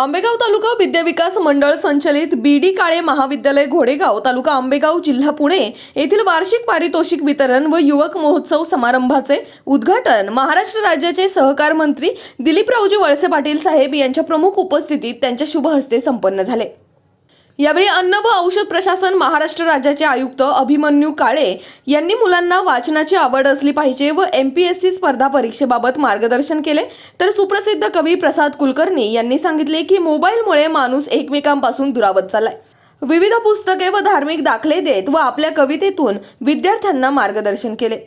आंबेगाव तालुका विद्याविकास मंडळ संचलित बी डी काळे महाविद्यालय घोडेगाव तालुका आंबेगाव जिल्हा पुणे येथील वार्षिक पारितोषिक वितरण व युवक महोत्सव समारंभाचे उद्घाटन महाराष्ट्र राज्याचे सहकार मंत्री दिलीपरावजी वळसे पाटील साहेब यांच्या प्रमुख उपस्थितीत त्यांच्या शुभहस्ते संपन्न झाले. यावेळी अन्न व औषध प्रशासन महाराष्ट्र राज्याचे आयुक्त अभिमन्यू काळे यांनी मुलांना वाचनाची आवड असली पाहिजे व एम पी एस सी स्पर्धा परीक्षेबाबत मार्गदर्शन केले. तर सुप्रसिद्ध कवी प्रसाद कुलकर्णी यांनी सांगितले की मोबाईलमुळे माणूस एकमेकांपासून दुरावत चाललाय. विविध पुस्तके व धार्मिक दाखले देत व आपल्या कवितेतून विद्यार्थ्यांना मार्गदर्शन केले.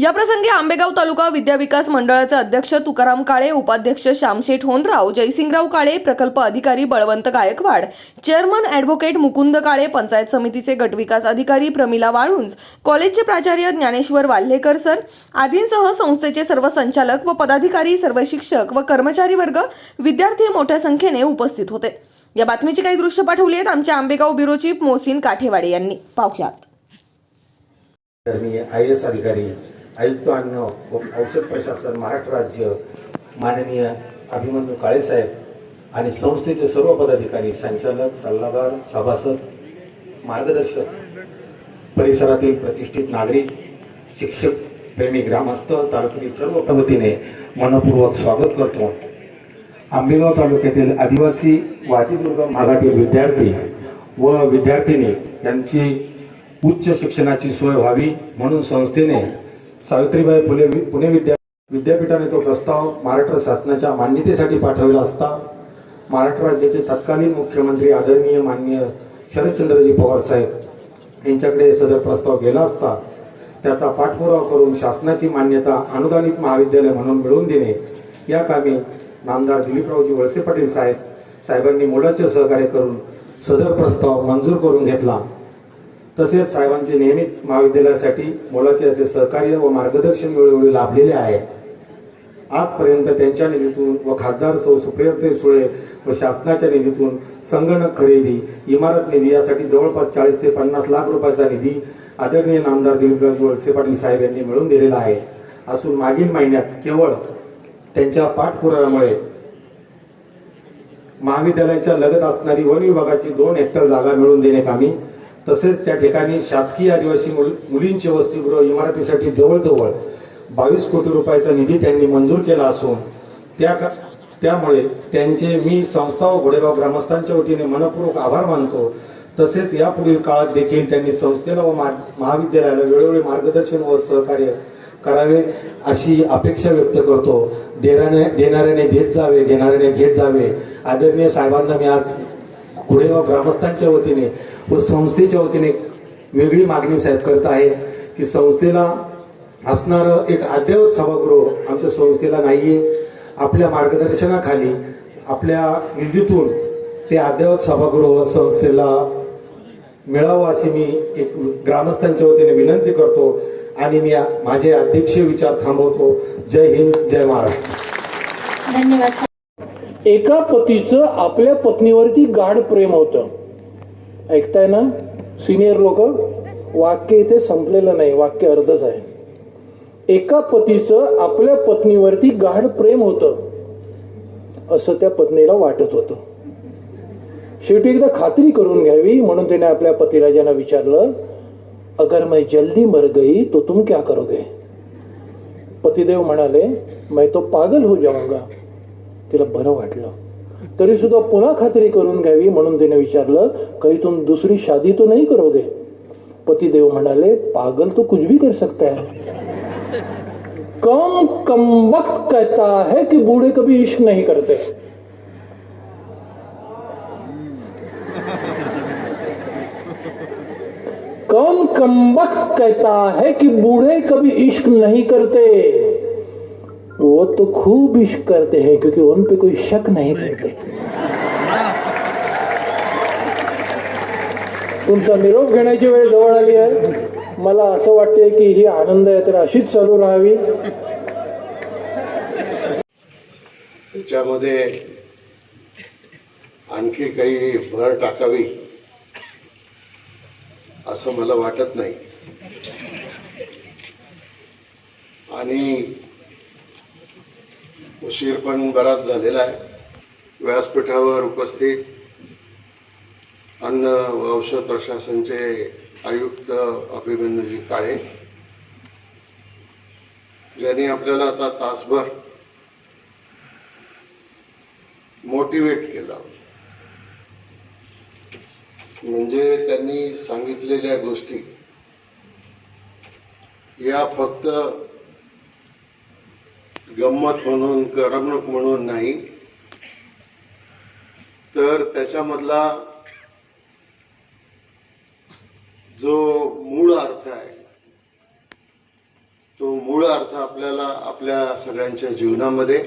याप्रसंगी आंबेगाव तालुका विद्याविकास मंडळाचे अध्यक्ष तुकाराम काळे उपाध्यक्ष श्यामशेठ होनराव जयसिंगराव काळे प्रकल्प अधिकारी बळवंत गायकवाड चेअरमन ॲडव्होकेट मुकुंद काळे पंचायत समितीचे गटविकास अधिकारी प्रमिला वाळुंज कॉलेजचे प्राचार्य ज्ञानेश्वर वाल्हेकर सर आदींसह संस्थेचे सर्व संचालक व पदाधिकारी सर्व शिक्षक व कर्मचारी वर्ग विद्यार्थी मोठ्या संख्येने उपस्थित होते. या बातमीची काही दृश्य पाठवली आहेत आमच्या आंबेगाव ब्युरो चीफ मोहसिन काठेवाडे यांनी. पाहुयात. मी आय एस अधिकारी आयुक्त अन्न व औषध प्रशासन महाराष्ट्र राज्य माननीय अभिमन्यू काळेसाहेब आणि संस्थेचे सर्व पदाधिकारी संचालक सल्लागार सभासद मार्गदर्शक परिसरातील प्रतिष्ठित नागरिक शिक्षक प्रेमी ग्रामस्थ तालुक्यातील सर्व प्रगतीने मनपूर्वक स्वागत करतो. आंबेगाव तालुक्यातील आदिवासी वादीदुर्गम भागातील विद्यार्थी व विद्यार्थिनी यांची उच्च शिक्षणाची सोय व्हावी म्हणून संस्थेने सावित्रीबाई फुले वि- पुणे विद्या विद्यापीठाने तो प्रस्ताव महाराष्ट्र शासनाच्या मान्यतेसाठी पाठवला असता महाराष्ट्र राज्याचे तत्कालीन मुख्यमंत्री आदरणीय माननीय शरदचंद्रजी पवार साहेब यांच्याकडे सदर प्रस्ताव गेला असता त्याचा पाठपुरावा करून शासनाची मान्यता अनुदानित महाविद्यालय म्हणून मिळवून देणे या कामी नामदार दिलीपरावजी वळसे पाटील साहेब साहेबांनी मोलाचे सहकार्य करून सदर प्रस्ताव मंजूर करून घेतला. तसेच साहेबांचे नेहमीच महाविद्यालयासाठी मोलाचे असे सहकार्य व मार्गदर्शन वेळोवेळी लाभलेले आहे. आजपर्यंत त्यांच्या निधीतून व खासदार सौ सुप्रिया सुळे व शासनाच्या निधीतून संगणक खरेदी इमारत निधी यासाठी जवळपास चाळीस ते पन्नास लाख रुपयाचा निधी आदरणीय नामदार दिलीपराज वळसे पाटील साहेब यांनी मिळवून दिलेला आहे. असून मागील महिन्यात केवळ त्यांच्या पाठपुराव्यामुळे महाविद्यालयाच्या लगत असणारी वन विभागाची दोन हेक्टर जागा मिळवून देणे कामी तसेच त्या ठिकाणी शासकीय आदिवासी मुल मुलींचे वसतिगृह इमारतीसाठी जवळजवळ बावीस कोटी रुपयाचा निधी त्यांनी मंजूर केला असून त्या का- त्यामुळे त्यांचे मी संस्था व घोडेगाव ग्रामस्थांच्या वतीने मनपूर्वक आभार मानतो. तसेच यापुढील काळात देखील त्यांनी संस्थेला व महाविद्यालयाला वेळोवेळी मार्गदर्शन व सहकार्य करावे अशी अपेक्षा व्यक्त करतो. देणाऱ्याने देणाऱ्याने देत जावे घेणाऱ्याने घेत जावे. आदरणीय साहेबांना मी आज घोडेगाव ग्रामस्थांच्या वतीने व संस्थेच्या वतीने वेगळी मागणी साहेब करत आहे की संस्थेला असणारं एक अद्ययावत सभागृह आमच्या संस्थेला नाहीये. आपल्या मार्गदर्शनाखाली आपल्या निधीतून ते अद्ययावत सभागृह संस्थेला मिळावं अशी मी एक ग्रामस्थांच्या वतीने विनंती करतो आणि मी माझे अध्यक्ष विचार थांबवतो. जय हिंद जय महाराष्ट्र. धन्यवाद एका पतीचं आपल्या पत्नीवरती गाढ प्रेम होतं. ऐकताय ना? सिनियर लोक वाक्य इथे संपलेलं नाही वाक्य अर्धच आहे. एका पतीचं आपल्या पत्नीवरती गाढ प्रेम होतं असं त्या पत्नीला वाटत होतं. शेवटी एकदा खात्री करून घ्यावी म्हणून त्याने आपल्या पतिराजांना विचारलं अगर मैं जल्दी मर गई तो तुम क्या करोगे? पतिदेव म्हणाले मैं तो पागल हो जाऊंगा. तिला बरं वाटलं. तरी सुद्धा पुन्हा खात्री करून घ्यावी म्हणून तिने विचारलं काही तुम दुसरी शादी तो नहीं करोगे पतिदेव म्हणाले पागल तो कुछ भी कर सकता है. कम कम वक्त कहता है कि बूढ़े कभी इश्क नहीं करते। कम कम वक्त कहता है कि बूढ़े कभी इश्क नहीं करते। वो तो खूब इश्क करते हैं क्योंकि उन पे कोई शक नहीं करते। तुमचा निरोप घेण्याची वेळ जवळ आली आहे. मला असं वाटते की ही आनंद यात्रा अशीच चालू राहावी. त्याच्यामध्ये आणखी काही भर टाकावी असं मला वाटत नाही. आणि उशीर पण बराच झालेला आहे. व्यासपीठावर उपस्थित अन्न व औषध प्रशासनचे आयुक्त अभिमन्यूजी काळे ज्यांनी आपल्याला आता तासभर मोटिवेट केलं. म्हणजे त्यांनी सांगितलेल्या गोष्टी या फक्त गंमत म्हणून करमणूक म्हणून नाही. तर त्याच्यामधला जो मूळ अर्थ आहे तो मूळ अर्थ आपल्याला आपल्या सगळ्यांच्या जीवनामध्ये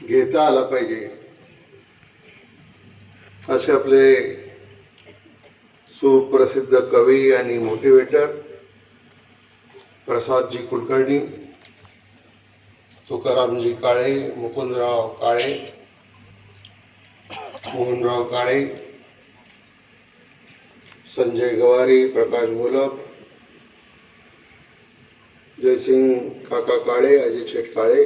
घेता आला पाहिजे. असे आपले सुप्रसिद्ध कवी आणि मोटिवेटर प्रसादजी कुलकर्णी तुकारामजी काळे मुकुंदराव काळे मोहनराव काळे संजय गवारी प्रकाश गोलप जयसिंग काका काळे अजित शेठ काळे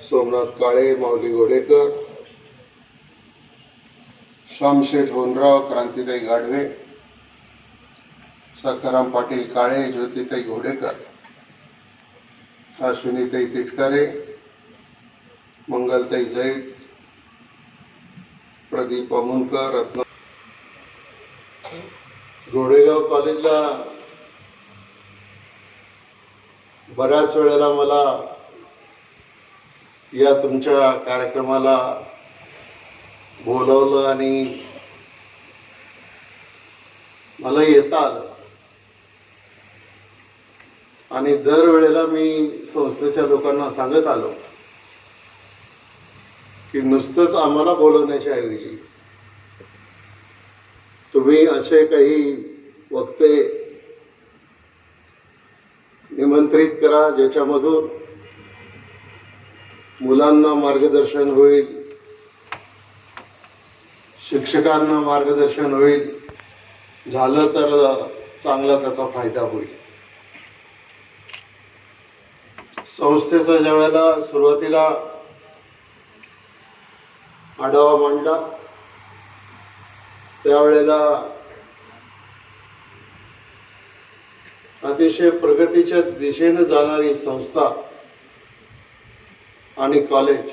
सोमनाथ काळे माऊली गोडेकर श्यामशेठ होनराव क्रांतीताई गाढवे सखाराम पाटील काळे ज्योतिताई घोडेकर अश्विनीताई तिटकारे मंगलताई जैत प्रदीप अमुनकर रत्न घोडेगाव कॉलेजला बऱ्याच वेळेला मला या तुमच्या कार्यक्रमाला बोलवलं आणि मला येता आलं. आणि दरवेळेला मी संस्थेच्या लोकांना सांगत आलो की नुसतंच आम्हाला बोलवण्याच्या ऐवजी तुम्ही असे काही वक्ते निमंत्रित करा ज्याच्यामधून मुलांना मार्गदर्शन होईल शिक्षकांना मार्गदर्शन होईल झालं तर चांगला त्याचा फायदा होईल. संस्थेचा ज्या वेळेला सुरुवातीला आढावा मांडला त्यावेळेला अतिशय प्रगतीच्या दिशेने जाणारी संस्था आणि कॉलेज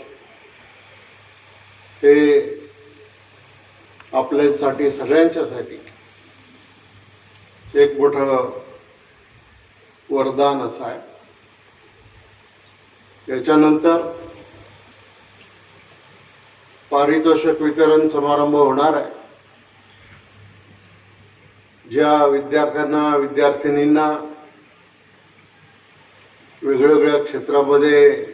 हे आपल्यासाठी सगळ्यांच्यासाठी एक मोठं वरदान असं आहे. त्याच्यानंतर पारितोषिक वितरण समारंभ होणार आहे. ज्या विद्यार्थ्यांना विद्यार्थिनींना वेगवेगळ्या क्षेत्रामध्ये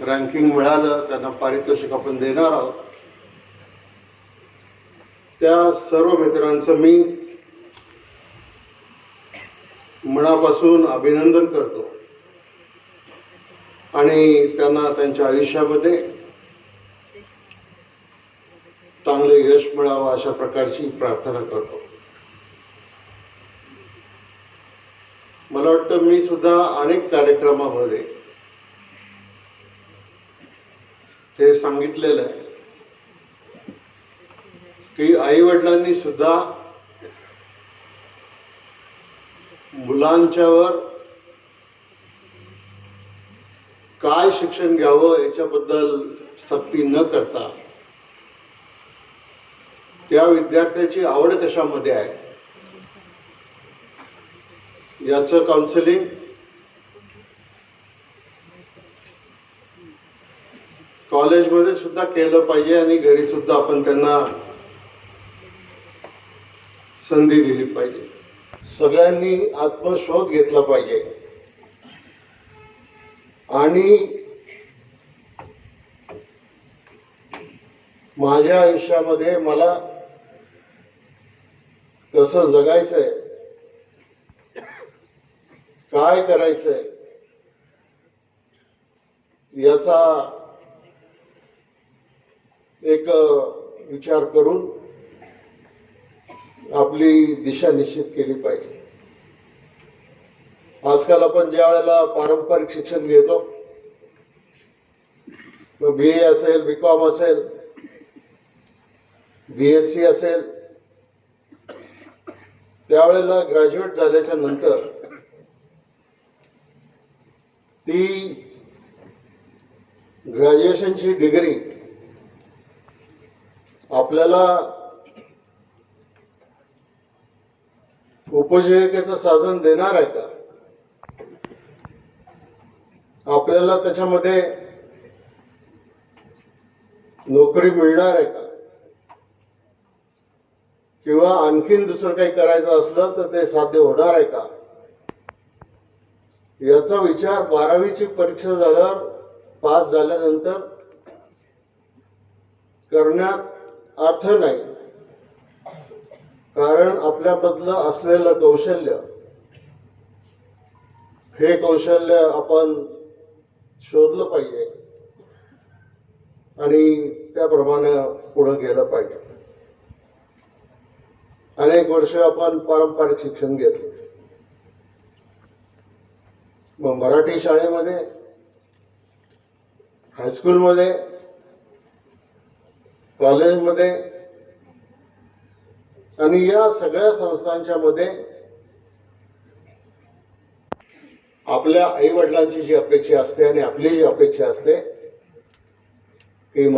रँकिंग मिळालं त्यांना पारितोषिक आपण देणार आहोत. त्या सर्व मित्रांचं मी मनापासून अभिनंदन करतो. आणि त्यांना त्यांच्या आयुष्यामध्ये चांगले यश मिळावं अशा प्रकारची प्रार्थना करतो. मला वाटतं मी सुद्धा अनेक कार्यक्रमामध्ये ते सांगितलेलं आहे की आई वडिलांनी सुद्धा मुलांच्यावर काय शिक्षण घ्यावं याच्याबद्दल सक्ती न करता त्या विद्यार्थ्याची आवड कशामध्ये आहे? याचं काउन्सिलिंग कॉलेजमध्ये सुद्धा केलं पाहिजे आणि घरी सुद्धा आपण त्यांना संधी दिली पाहिजे. सगळ्यांनी आत्मशोध घेतला पाहिजे. आणि माझ्या आयुष्यामध्ये मला कसं जगायचंय काय करायचंय याचा एक विचार करून आपली दिशा निश्चित केली पाहिजे. आजकाल आपण ज्या वेळेला पारंपरिक शिक्षण घेतो मग बी ए असेल बी कॉम असेल बी एस सी असेल त्यावेळेला ग्रॅज्युएट झाल्याच्यानंतर ती ग्रॅज्युएशनची डिग्री आपल्याला उपजीविकेचं साधन देणार आहे का? आपल्याला त्याच्यामध्ये नोकरी मिळणार आहे का? किंवा आणखीन दुसरं काही करायचं असलं तर ते साध्य होणार आहे का? याचा विचार बारावीची परीक्षा झाल्यावर पास झाल्यानंतर करण्यात अर्थ नाही. कारण आपल्याबद्दल असलेलं कौशल्य हे कौशल्य आपण शोधलं पाहिजे. आणि त्याप्रमाणे पुढे गेलं पाहिजे. अनेक वर्ष आपण पारंपरिक शिक्षण घेतलं. मग मराठी शाळेमध्ये हायस्कूलमध्ये कॉलेजमध्ये आणि या सगळ्या संस्थांच्या मध्ये आपल्या आई वडिलांची जी अपेक्षा असते आणि आपली जी अपेक्षा असते की